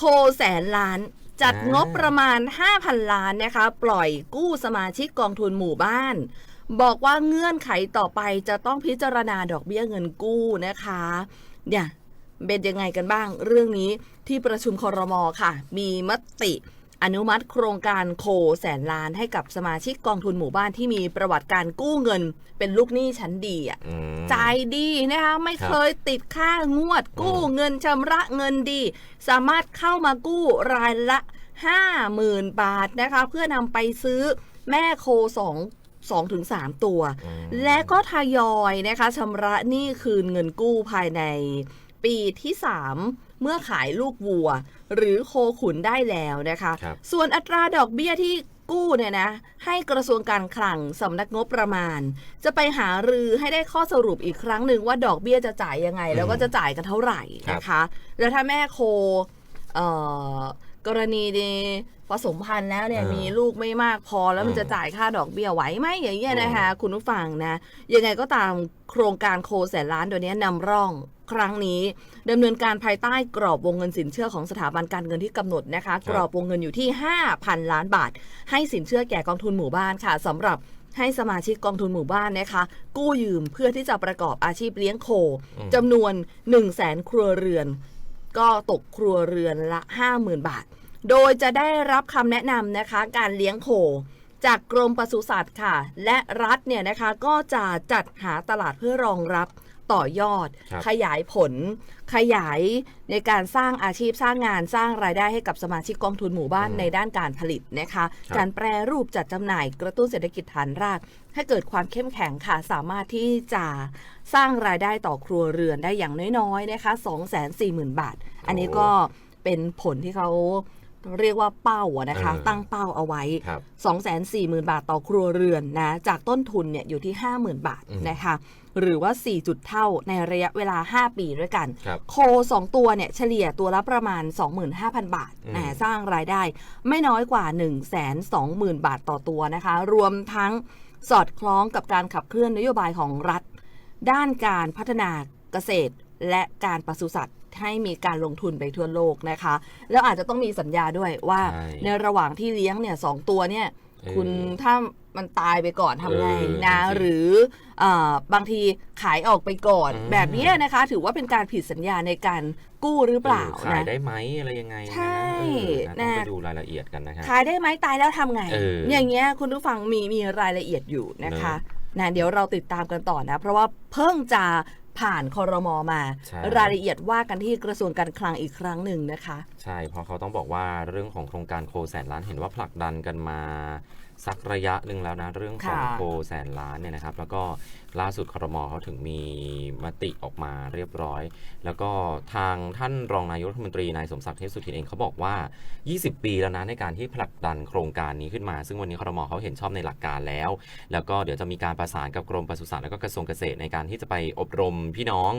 โคแสนล้านจัดอ่างงบประมาณ 5,000 ล้านนะคะ ปล่อยกู้สมาชิกกองทุนหมู่บ้าน บอกว่าเงื่อนไขต่อไปจะต้องพิจารณาดอกเบี้ยเงินกู้นะคะเนี่ยเป็นยังไงกันบ้าง เรื่องนี้ที่ประชุมครมค่ะ มีมติ อนุมัติโครงการโคแสนล้านให้กับสมาชิกกองทุนหมู่บ้านที่มีประวัติการกู้เงิน เป็นลูกหนี้ชั้นดีอะอืมจ่ายดีนะคะไม่ครับเคยติดค่างวดกู้อืมเงินชำระเงินดี สามารถเข้ามากู้รายละ 50,000 บาทนะคะ เพื่อนำไปซื้อแม่โคสองสองถึงสามตัวอืมและก็ทยอยนะคะชำระหนี้คืนเงินกู้ภายในปีที่3 เมื่อขายลูกวัว หรือโคขุนได้แล้วนะคะครับส่วนอัตราดอกเบี้ยที่กู้เนี่ยนะให้กระทรวงการคลังสำนักงบประมาณ จะไปหารือให้ได้ข้อสรุปอีกครั้งหนึ่งว่าดอกเบี้ยจะจ่ายยังไง แล้วก็จะจ่ายกันเท่าไหร่นะคะ แล้วถ้าแม่โคเอ่อกรณีในผสมพันธุ์แล้วเนี่ยเออมีลูกไม่มากพอแล้วมันอืมจะจ่ายค่าดอกเบี้ยไหวไหมอย่างเงี้ยนะคะอืมคุณผู้ฟังนะ ยังไงก็ตามโครงการโคแสนล้านตัวเนี้ยนำร่อง ครั้งนี้ดำเนินการภายใต้กรอบวงเงินสินเชื่อของสถาบันการเงินที่กำหนดนะคะ กรอบวงเงินอยู่ที่ 5,000 ล้านบาท ให้สินเชื่อแก่กองทุนหมู่บ้านค่ะสำหรับให้สมาชิกกองทุนหมู่บ้านนะคะ กู้ยืมเพื่อที่จะประกอบอาชีพเลี้ยงโคอืมจำนวน 1 0 0 0 0แสนครัวเรือน ก็ตกครัวเรือนละ 50,000 บาท โดยจะได้รับคำแนะนำนะคะ การเลี้ยงโคจากกรมปศุสัตว์ค่ะ และรัฐเนี่ยนะคะก็จะจัดหาตลาดเพื่อรองรับ ต่อยอดครับขยายผล ขยายในการสร้างอาชีพสร้างงานสร้างรายได้ให้กับสมาชิกกองทุนหมู่บ้านอืมในด้านการผลิตนะคะครับการแปรรูปจัดจำหน่ายกระตุ้นเศรษฐกิจฐานราก ให้เกิดความเข้มแข็งค่ะ สามารถที่จะสร้างรายได้ต่อครัวเรือนได้อย่างน้อยๆนะคะ 240,000 บาท อันนี้ก็เป็นผลที่เขา เรียกว่าเป้าอะนะคะเออตั้งเป้าเอาไว้ ครับ240,000 บาทต่อครัวเรือนนะ จากต้นทุนเนี่ยอยู่ที่ 50,000 บาทอืมนะคะ หรือว่า 4 จุดเท่าในระยะเวลา 5 ปีด้วยกัน ครับโค 2 ตัวเนี่ยเฉลี่ยตัวละประมาณ 25,000 บาทอืม นะสร้างรายได้ไม่น้อยกว่า 120,000 บาทต่อตัวนะคะ รวมทั้งสอดคล้องกับการขับเคลื่อนนโยบายของรัฐ ด้านการพัฒนาเกษตร และการปศุสัตว์ให้มีการลงทุนไปทั่วโลกนะคะ แล้วอาจจะต้องมีสัญญาด้วยว่าใช่ในระหว่างที่เลี้ยงเนี่ยสองตัวเนี่ย เออคุณถ้ามันตายไปก่อนทำไงเออนะ จริงๆหรือเอ่อบางทีขายออกไปก่อน อืม แบบเนี้ยนะคะ ถือว่าเป็นการผิดสัญญาในการกู้หรือเปล่าออขายนะ ได้ไหมอะไรยังไงใช่นะเออนะต้องนะไปดูรายละเอียดกันนะครับ ขายได้ไหมตายแล้วทำไงเอออ ย่างเงี้ยคุณผู้ฟังมีมีรายละเอียดอยู่นะคะนะเดี๋ยวเราติดตามกันต่อนะ เพราะว่าเพิ่งจะ ผ่านคอรมอมา ใช่ รายละเอียดว่ากันที่กระทรวงการคลังอีกครั้งหนึ่งนะคะ ใช่ เพราะเขาต้องบอกว่าเรื่องของโครงการโคแสนล้านเห็นว่าผลักดันกันมา สักระยะหนึ่งแล้วนะ เรื่องของค่ะโคแสนล้านเนี่ยนะครับ แล้วก็ล่าสุดครมเขาถึงมีมติออกมาเรียบร้อย แล้วก็ทางท่านรองนายกรัฐมนตรีนายสมศักดิ์เทพสุทินเองเขาบอกว่า 20 ปีแล้วนะในการที่ผลักดันโครงการนี้ขึ้นมา ซึ่งวันนี้ครมเขาเห็นชอบในหลักการแล้ว แล้วก็เดี๋ยวจะมีการประสานกับกรมปศุสัตว์แล้วก็กระทรวงเกษตรในการที่จะไปอบรมพี่น้อง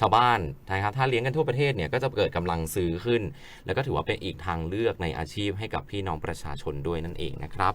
ชาวบ้านนะครับถ้าเลี้ยงกันทั่วประเทศเนี่ยก็จะเกิดกำลังซื้อขึ้น แล้วก็ถือว่าเป็นอีกทางเลือกในอาชีพให้กับพี่น้องประชาชนด้วยนั่นเองนะครับ